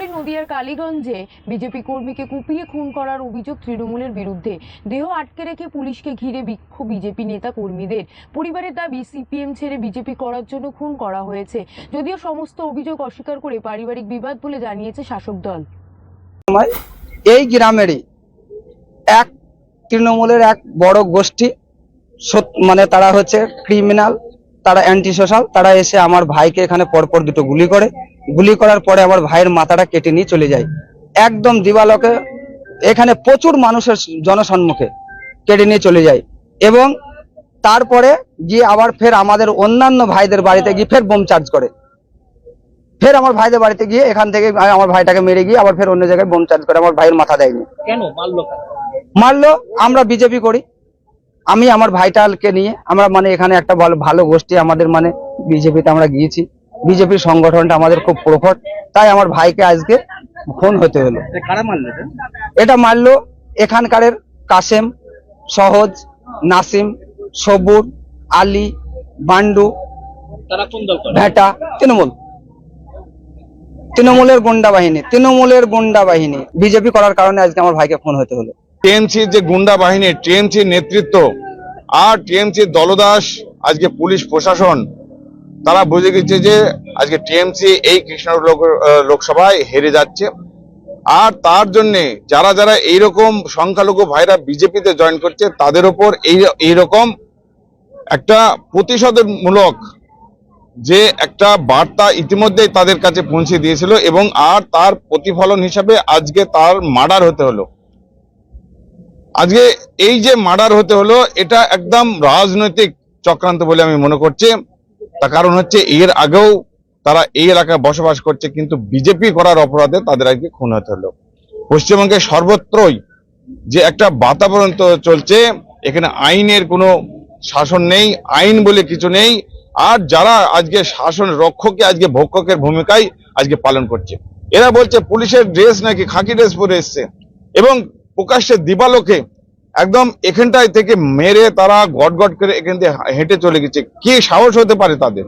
পরে নদিয়ার কালীগঞ্জে বিজেপি কর্মীকে কুপিয়ে খুন করার অভিযোগ তৃণমূলের বিরুদ্ধে। দেহ আটকে রেখে পুলিশকে ঘিরে বিক্ষোভ বিজেপি নেতা কর্মীদের। পরিবারের দাবি, সিপিএম ছেড়ে বিজেপি করার জন্য খুন করা হয়েছে। যদিও সমস্ত অভিযোগ অস্বীকার করে পারিবারিক বিবাদ বলে জানিয়েছে শাসক দল। এই গ্রামেরই এক তৃণমূলের এক বড় গোষ্ঠী মানে তারা হচ্ছে ক্রিমিনাল তারা অ্যান্টি সোশ্যাল তারা এসে আমার ভাইকে এখানে পরপর দুটো গুলি করে। গুলি করার পরে আমার ভাইয়ের মাথাটা কেটে নিয়ে চলে যায়। একদম দিবালকে এখানে প্রচুর মানুষের জনসম্মুখে কেটে নিয়ে চলে যায় এবং তারপরে গিয়ে আবার ফের আমাদের অন্যান্য ভাইদের বাড়িতে গিয়ে ফের বোম চার্জ করে। ফের আমার ভাইদের বাড়িতে গিয়ে এখান থেকে আমার ভাইটাকে মেরে গিয়ে আবার ফের অন্য জায়গায় বোম চার্জ করে আমার ভাইয়ের মাথা দেয়নি। কেন? মারলো মারলো আমরা বিজেপি করি। আমি আমার ভাইটালকে নিয়ে আমরা মানে এখানে একটা ভালো ভালো গোষ্ঠী আমাদের মানে বিজেপিতে আমরা গিয়েছি। বিজেপির সংগঠনটা আমাদের খুব প্রখর তাই আমার ভাইকে আজকে খুন হতে হলো। এটা কারা মারলো এখানকারের কাসেম সহজ নাসিম সবুর আলী বান্ডু তারা কোন দল করে? ভেটা তৃণমূল। তৃণমূলের গুন্ডা বাহিনী তৃণমূলের গুন্ডা বাহিনী। বিজেপি করার কারণে আজকে আমার ভাইকে খুন হতে হলো। টিএমসির যে গুন্ডা বাহিনী টিএমসির নেতৃত্ব আর টিএমসির দলদাস আজকে পুলিশ প্রশাসন তারা বুঝে গেছে যে আজকে টিএমসি এই কৃষ্ণনগর লোকসভায় হেরে যাচ্ছে। আর তার জন্য যারা যারা এইরকম সংখ্যালঘু ভাইরা বিজেপিতে জয়েন করছে, তাদের ওপর এই, এইরকম একটা প্রতিশোধমূলক যে একটা বার্তা ইতিমধ্যেই তাদের কাছে পৌঁছে দিয়েছিল এবং আর তার প্রতিফলন হিসাবে আজকে তার মার্ডার হতে হলো। আজকে এই যে মার্ডার হতে হলো, এটা একদম রাজনৈতিক চক্রান্ত বলে আমি মনে করছি। তার কারণ হচ্ছে এর আগেও তারা এই এলাকায় বসবাস করছে, কিন্তু বিজেপি করার অপরাধে তাদের আজকে খুন হতে হলো। পশ্চিমবঙ্গে সর্বত্রই যে একটা বাতাবরণ চলছে, এখানে আইনের কোনো শাসন নেই, আইন বলে কিছু নেই, আর যারা আজকে শাসন রক্ষকে, আজকে ভক্ষকের ভূমিকায় আজকে পালন করছে। এরা বলছে, পুলিশের ড্রেস নাকি খাকি ড্রেস পরে এসছে? এবং প্রকাশ্যে দিবালোকে একদম এখানটায় থেকে মেরে তারা গট গট করে এখান থেকে হেঁটে চলে গেছে। কি সাহস হতে পারে তাদের?